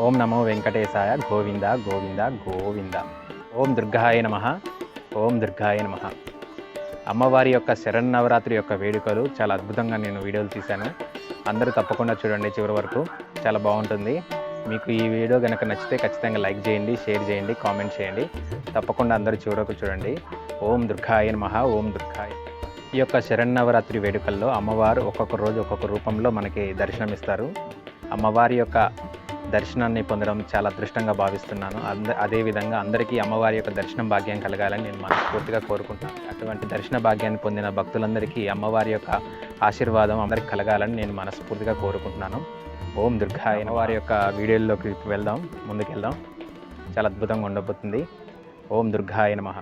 ఓం నమో వెంకటేశాయ గోవింద గోవింద గోవింద. ఓం దుర్గాయ నమ ఓం దుర్గాయ నమ. అమ్మవారి యొక్క శరన్నవరాత్రి యొక్క వేడుకలు చాలా అద్భుతంగా నేను వీడియోలు తీశాను. అందరూ తప్పకుండా చూడండి చివరి వరకు. చాలా బాగుంటుంది. మీకు ఈ వీడియో కనుక నచ్చితే ఖచ్చితంగా లైక్ చేయండి షేర్ చేయండి కామెంట్ చేయండి. తప్పకుండా అందరూ చివరకు చూడండి. ఓం దుర్గాయ నమ ఓం దుర్గాయ. ఈ యొక్క శరన్నవరాత్రి వేడుకల్లో అమ్మవారు ఒక్కొక్క రోజు ఒక్కొక్క రూపంలో మనకి దర్శనమిస్తారు. అమ్మవారి యొక్క దర్శనాన్ని పొందడం చాలా అదృష్టంగా భావిస్తున్నాను. అంద అదేవిధంగా అందరికీ అమ్మవారి యొక్క దర్శనం భాగ్యం కలగాలని నేను మనస్ఫూర్తిగా కోరుకుంటాను. అటువంటి దర్శన భాగ్యాన్ని పొందిన భక్తులందరికీ అమ్మవారి యొక్క ఆశీర్వాదం అందరికి కలగాలని నేను మనస్ఫూర్తిగా కోరుకుంటున్నాను. ఓం దుర్గా అమ్మవారి యొక్క వీడియోల్లోకి వెళ్దాం ముందుకెళ్దాం. చాలా అద్భుతంగా ఉండబోతుంది. ఓం దుర్గాయ నమః.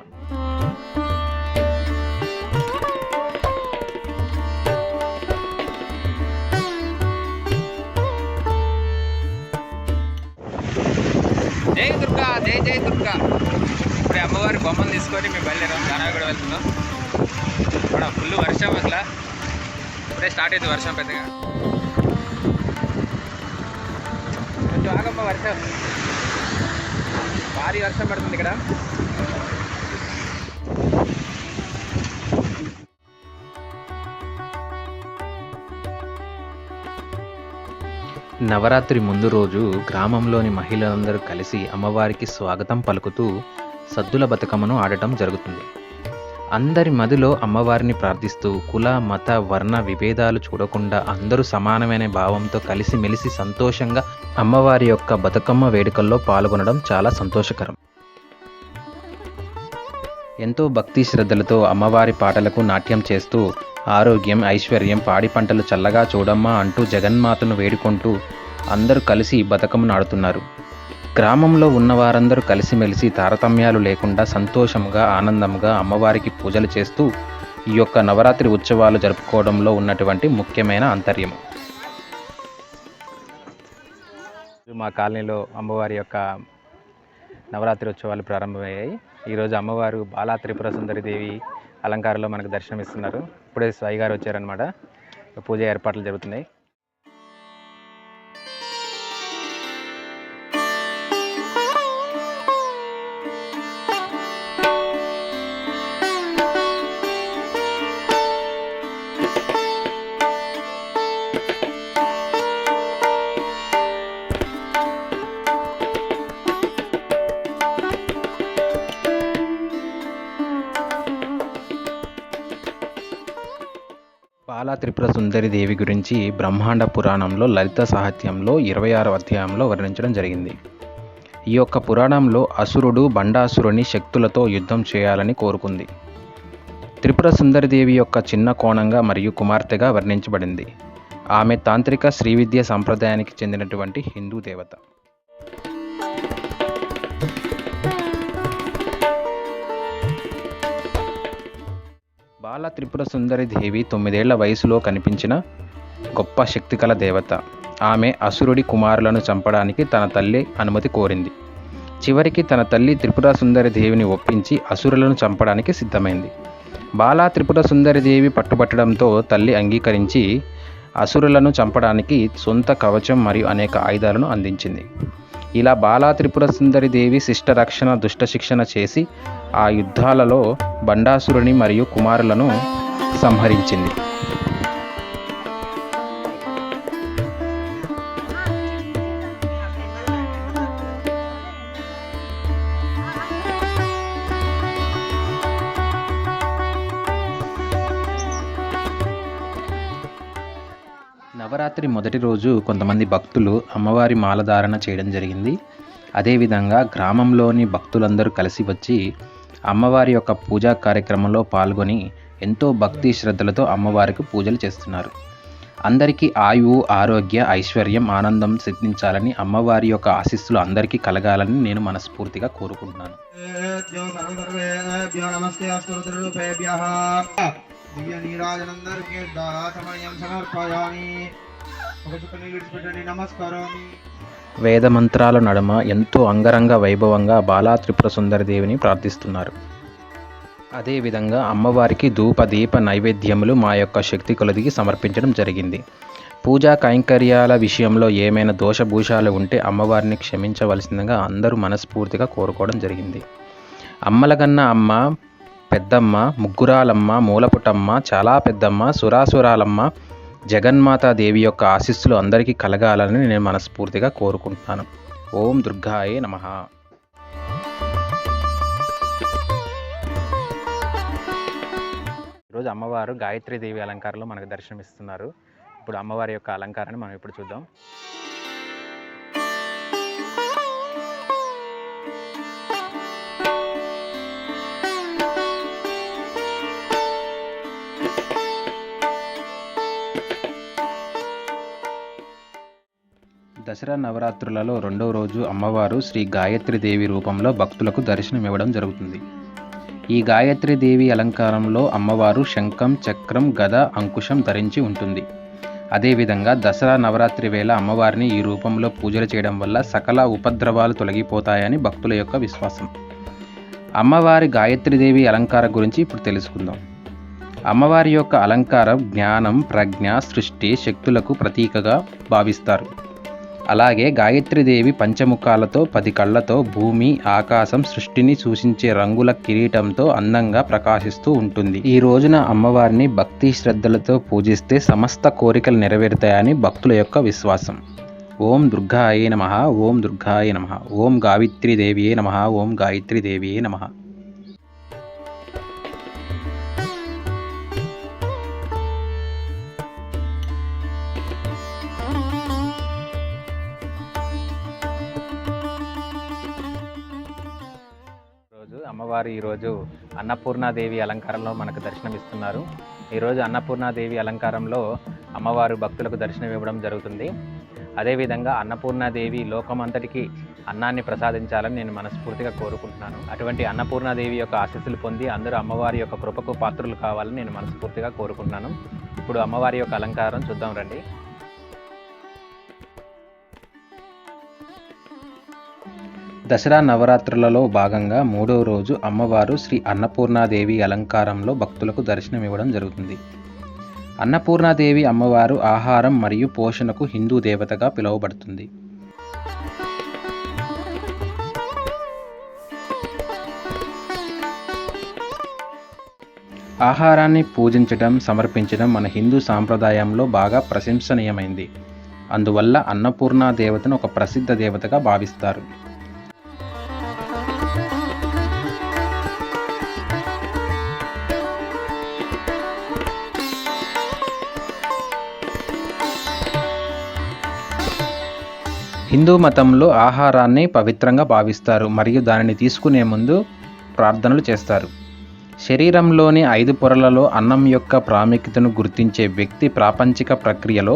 జై జై దుర్గా ఇప్పుడు అమ్మవారి బొమ్మను తీసుకొని మేము బయలుదేరాం. దానాగూడ వెళ్తున్నాం. ఇక్కడ ఫుల్ వర్షం అసలు. ఇప్పుడే స్టార్ట్ అయింది వర్షం పెద్దగా. కొంచెం ఆగమ్మ వర్షం. భారీ వర్షం పడుతుంది ఇక్కడ. నవరాత్రి ముందు రోజు గ్రామంలోని మహిళలందరూ కలిసి అమ్మవారికి స్వాగతం పలుకుతూ సద్దుల బతుకమ్మను ఆడటం జరుగుతుంది. అందరి మదిలో అమ్మవారిని ప్రార్థిస్తూ కుల మత వర్ణ విభేదాలు చూడకుండా అందరూ సమానమైన భావంతో కలిసిమెలిసి సంతోషంగా అమ్మవారి యొక్క బతుకమ్మ వేడుకల్లో పాల్గొనడం చాలా సంతోషకరం. ఎంతో భక్తి శ్రద్ధలతో అమ్మవారి పాటలకు నాట్యం చేస్తూ ఆరోగ్యం ఐశ్వర్యం పాడి పంటలు చల్లగా చూడమ్మా అంటూ జగన్మాతను వేడుకుంటూ అందరూ కలిసి బతుకమ్మను ఆడుతున్నారు గ్రామంలో ఉన్న వారందరూ కలిసిమెలిసి తారతమ్యాలు లేకుండా సంతోషంగా ఆనందంగా అమ్మవారికి పూజలు చేస్తూ ఈ యొక్క నవరాత్రి ఉత్సవాలు జరుపుకోవడంలో ఉన్నటువంటి ముఖ్యమైన అంతర్యం. మా కాలనీలో అమ్మవారి యొక్క నవరాత్రి ఉత్సవాలు ప్రారంభమయ్యాయి. ఈరోజు అమ్మవారు బాలా త్రిపుర సుందరి దేవి అలంకారంలో మనకు దర్శనమిస్తున్నారు. ఇప్పుడే సాయి గారు వచ్చారనమాట పూజ ఏర్పాట్లు జరుగుతున్నాయి. బాలా త్రిపుర సుందరి దేవి గురించి బ్రహ్మాండ పురాణంలో లలిత సాహిత్యంలో ఇరవై ఆరవ అధ్యాయంలో వర్ణించడం జరిగింది. ఈ యొక్క పురాణంలో అసురుడు బండాసురుని శక్తులతో యుద్ధం చేయాలని కోరుకుంది. త్రిపుర సుందరిదేవి యొక్క చిన్న కోణంగా మరియు కుమార్తెగా వర్ణించబడింది. ఆమె తాంత్రిక శ్రీవిద్య సంప్రదాయానికి చెందినటువంటి హిందూ దేవత. బాల త్రిపుర సుందరి దేవి తొమ్మిదేళ్ళ వయసులో కనిపించిన గొప్ప శక్తికల దేవత. ఆమె అసురుడి కుమారులను చంపడానికి తన తల్లి అనుమతి కోరింది. చివరికి తన తల్లి త్రిపుర సుందరి దేవిని ఒప్పించి అసురులను చంపడానికి సిద్ధమైంది. బాలా త్రిపుర సుందరి దేవి పట్టుబట్టడంతో తల్లి అంగీకరించి అసురులను చంపడానికి సొంత కవచం మరియు అనేక ఆయుధాలను అందించింది. ఇలా బాలా త్రిపుర సుందరి దేవి శిష్ట రక్షణ దుష్ట శిక్షణ చేసి ఆ యుద్ధాలలో బండాసురుని మరియు కుమారులను సంహరించింది. నవరాత్రి మొదటి రోజు కొంతమంది భక్తులు అమ్మవారి మాలధారణ చేయడం జరిగింది. అదేవిధంగా గ్రామంలోని భక్తులందరూ కలిసి వచ్చి అమ్మవారి యొక్క పూజా కార్యక్రమంలో పాల్గొని ఎంతో భక్తి శ్రద్ధలతో అమ్మవారికి పూజలు చేస్తున్నారు. అందరికీ ఆయువు ఆరోగ్య ఐశ్వర్యం ఆనందం సిద్ధించాలని అమ్మవారి యొక్క ఆశీస్సులు అందరికీ కలగాలని నేను మనస్ఫూర్తిగా కోరుకుంటున్నాను. దివ్య నీరాజనందరికీ సమయం సమర్పయామి. ఒక చుక్కని విడిచిపెట్టండి నడుమ ఎంతో అంగరంగ వైభవంగా బాలా త్రిపుర సుందరదేవిని ప్రార్థిస్తున్నారు. అదేవిధంగా అమ్మవారికి ధూప దీప నైవేద్యములు మా యొక్క శక్తి కొలదికి సమర్పించడం జరిగింది. పూజా కైంకర్యాల విషయంలో ఏమైనా దోషభూషాలు ఉంటే అమ్మవారిని క్షమించవలసిందిగా అందరూ మనస్ఫూర్తిగా కోరుకోవడం జరిగింది. అమ్మలగన్న అమ్మ పెద్దమ్మ ముగ్గురాలమ్మ మూలపుటమ్మ చాలా పెద్దమ్మ సురాసురాలమ్మ జగన్మాతాదేవి యొక్క ఆశీస్సులు అందరికీ కలగాలని నేను మనస్ఫూర్తిగా కోరుకుంటున్నాను. ఓం దుర్గాయే నమ. ఈరోజు అమ్మవారు గాయత్రి దేవి అలంకారంలో మనకు దర్శనమిస్తున్నారు. ఇప్పుడు అమ్మవారి యొక్క అలంకారాన్ని మనం ఇప్పుడు చూద్దాం. దసరా నవరాత్రులలో రెండవ రోజు అమ్మవారు శ్రీ గాయత్రి దేవి రూపంలో భక్తులకు దర్శనం ఇవ్వడం జరుగుతుంది. ఈ గాయత్రి దేవి అలంకారంలో అమ్మవారు శంఖం చక్రం గద అంకుశం ధరించి ఉంటుంది. అదేవిధంగా దసరా నవరాత్రి వేళ అమ్మవారిని ఈ రూపంలో పూజలు చేయడం వల్ల సకల ఉపద్రవాలు తొలగిపోతాయని భక్తుల యొక్క విశ్వాసం. అమ్మవారి గాయత్రీదేవి అలంకారం గురించి ఇప్పుడు తెలుసుకుందాం. అమ్మవారి యొక్క అలంకారం జ్ఞానం ప్రజ్ఞ సృష్టి శక్తులకు ప్రతీకగా భావిస్తారు. అలాగే గాయత్రీదేవి పంచముఖాలతో పది కళ్ళతో భూమి ఆకాశం సృష్టిని సూచించే రంగుల కిరీటంతో అందంగా ప్రకాశిస్తూ ఉంటుంది. ఈ రోజున అమ్మవారిని భక్తి శ్రద్ధలతో పూజిస్తే సమస్త కోరికలు నెరవేరుతాయని భక్తుల యొక్క విశ్వాసం. ఓం దుర్గాయే నమ ఓం దుర్గాయ నమ ఓం గావిత్రీదేవియే నమ ఓం గాయత్రీదేవియే నమ. అమ్మవారు ఈరోజు అన్నపూర్ణాదేవి అలంకారంలో మనకు దర్శనమిస్తున్నారు. ఈరోజు అన్నపూర్ణాదేవి అలంకారంలో అమ్మవారు భక్తులకు దర్శనం ఇవ్వడం జరుగుతుంది. అదేవిధంగా అన్నపూర్ణాదేవి లోకమంతటికి అన్నాన్ని ప్రసాదించాలని నేను మనస్ఫూర్తిగా కోరుకుంటున్నాను. అటువంటి అన్నపూర్ణాదేవి యొక్క ఆశీస్సులు పొంది అందరూ అమ్మవారి యొక్క కృపకు పాత్రులు కావాలని నేను మనస్ఫూర్తిగా కోరుకుంటున్నాను. ఇప్పుడు అమ్మవారి యొక్క అలంకారం చూద్దాం రండి. దసరా నవరాత్రులలో భాగంగా మూడో రోజు అమ్మవారు శ్రీ అన్నపూర్ణాదేవి అలంకారంలో భక్తులకు దర్శనం ఇవ్వడం జరుగుతుంది. అన్నపూర్ణాదేవి అమ్మవారు ఆహారం మరియు పోషణకు హిందూ దేవతగా పిలువబడుతుంది. ఆహారాన్ని పూజించడం సమర్పించడం మన హిందూ సాంప్రదాయంలో బాగా ప్రశంసనీయమైంది. అందువల్ల అన్నపూర్ణ దేవతను ఒక ప్రసిద్ధ దేవతగా భావిస్తారు. హిందూ మతంలో ఆహారాన్ని పవిత్రంగా భావిస్తారు మరియు దానిని తీసుకునే ముందు ప్రార్థనలు చేస్తారు. శరీరంలోని ఐదు పొరలలో అన్నం యొక్క ప్రాముఖ్యతను గుర్తించే వ్యక్తి ప్రాపంచిక ప్రక్రియలో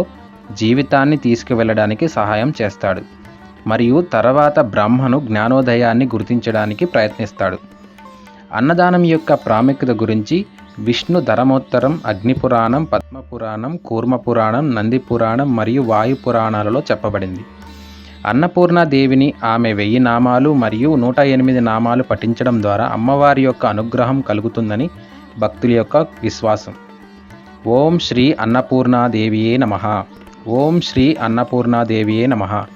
జీవితాన్ని తీసుకువెళ్ళడానికి సహాయం చేస్తాడు మరియు తర్వాత బ్రహ్మను జ్ఞానోదయాన్ని గుర్తించడానికి ప్రయత్నిస్తాడు. అన్నదానం యొక్క ప్రాముఖ్యత గురించి విష్ణు ధర్మోత్తరం అగ్నిపురాణం పద్మపురాణం కూర్మపురాణం నంది పురాణం మరియు వాయు పురాణాలలో చెప్పబడింది. అన్నపూర్ణాదేవిని ఆమె వెయ్యి నామాలు మరియు నూట ఎనిమిది నామాలు పఠించడం ద్వారా అమ్మవారి యొక్క అనుగ్రహం కలుగుతుందని భక్తుల యొక్క విశ్వాసం. ఓం శ్రీ అన్నపూర్ణాదేవియే నమ. ఓం శ్రీ అన్నపూర్ణాదేవియే నమ.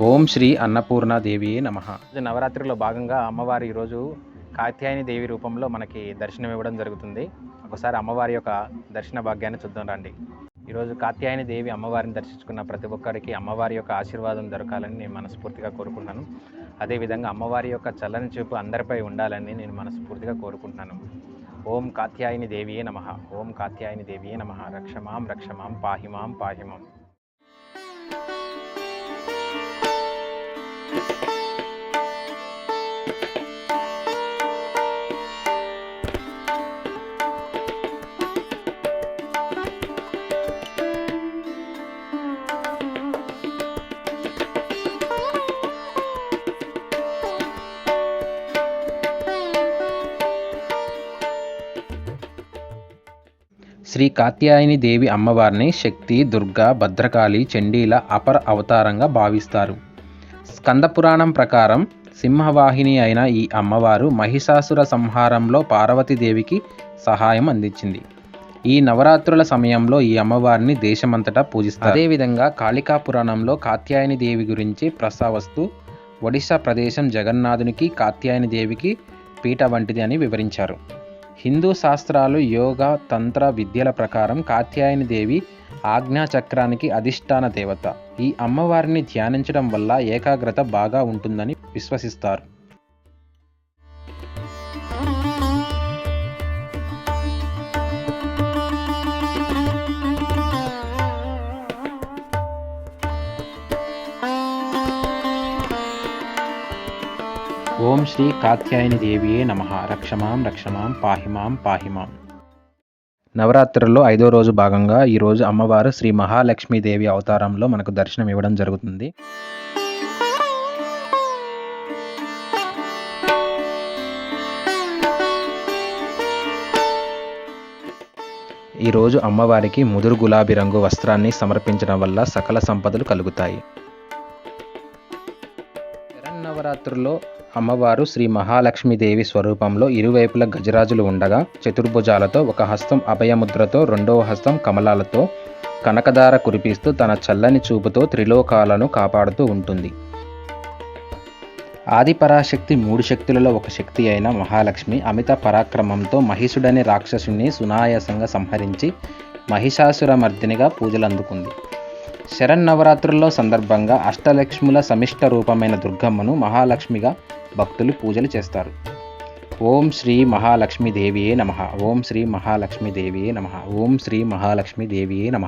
ఓం శ్రీ అన్నపూర్ణాదేవియే నమ. నవరాత్రిలో భాగంగా అమ్మవారి ఈరోజు కాత్యాయని దేవి రూపంలో మనకి దర్శనం ఇవ్వడం జరుగుతుంది. ఒకసారి అమ్మవారి యొక్క దర్శన భాగ్యాన్ని చూద్దాం రండి. ఈరోజు కాత్యాయని దేవి అమ్మవారిని దర్శించుకున్న ప్రతి ఒక్కరికి అమ్మవారి యొక్క ఆశీర్వాదం దొరకాలని నేను మనస్ఫూర్తిగా కోరుకుంటున్నాను. అదేవిధంగా అమ్మవారి యొక్క చల్లని చూపు అందరిపై ఉండాలని నేను మనస్ఫూర్తిగా కోరుకుంటున్నాను. ఓం కాత్యాయని దేవియే నమ. ఓం కాత్యాయని దేవియే నమ. రక్షమాం రక్షమాం పాహిమాం పాహిమాం. శ్రీ కాత్యాయని దేవి అమ్మవారిని శక్తి దుర్గా భద్రకాళి చండీల అపర అవతారంగా భావిస్తారు. స్కందపురాణం ప్రకారం సింహవాహిని అయిన ఈ అమ్మవారు మహిషాసుర సంహారంలో పార్వతీదేవికి సహాయం అందించింది. ఈ నవరాత్రుల సమయంలో ఈ అమ్మవారిని దేశమంతటా పూజిస్తారు. అదేవిధంగా కాళికా పురాణంలో కాత్యాయని దేవి గురించి ప్రస్తావస్తూ ఒడిశా ప్రదేశం జగన్నాథునికి కాత్యాయని దేవికి పీఠ వంటిది అని వివరించారు. హిందూ శాస్త్రాలు యోగ తంత్ర విద్యల ప్రకారం కాత్యాయని దేవి ఆజ్ఞాచక్రానికి అధిష్టాన దేవత. ఈ అమ్మవారిని ధ్యానించడం వల్ల ఏకాగ్రత బాగా ఉంటుందని విశ్వసిస్తారు. ఓం శ్రీ కాత్యాయని దేవియే నమ. రక్షమాం రక్షమాం పాహిమాం పాహిమాం. నవరాత్రుల్లో ఐదో రోజు భాగంగా ఈరోజు అమ్మవారు శ్రీ మహాలక్ష్మీదేవి అవతారంలో మనకు దర్శనం ఇవ్వడం జరుగుతుంది. ఈరోజు అమ్మవారికి ముదురు గులాబీ రంగు వస్త్రాన్ని సమర్పించడం వల్ల సకల సంపదలు కలుగుతాయి. శరన్నవరాత్రుల్లో అమ్మవారు శ్రీ మహాలక్ష్మీదేవి స్వరూపంలో ఇరువైపుల గజరాజులు ఉండగా చతుర్భుజాలతో ఒక హస్తం అభయముద్రతో రెండవ హస్తం కమలాలతో కనకదార కురిపిస్తూ తన చల్లని చూపుతో త్రిలోకాలను కాపాడుతూ ఉంటుంది. ఆదిపరాశక్తి మూడు శక్తులలో ఒక శక్తి అయిన మహాలక్ష్మి అమిత పరాక్రమంతో మహిషుడనే రాక్షసుని సునాయాసంగా సంహరించి మహిషాసురమర్దినిగా పూజలందుకుంది. శరన్నవరాత్రుల్లో సందర్భంగా అష్టలక్ష్ముల సమిష్ట రూపమైన దుర్గమ్మను మహాలక్ష్మిగా భక్తులు పూజలు చేస్తారు. ఓం శ్రీ మహాలక్ష్మీదేవియే నమ. ఓం శ్రీ మహాలక్ష్మీదేవియే నమ. ఓం శ్రీ మహాలక్ష్మీదేవియే నమ.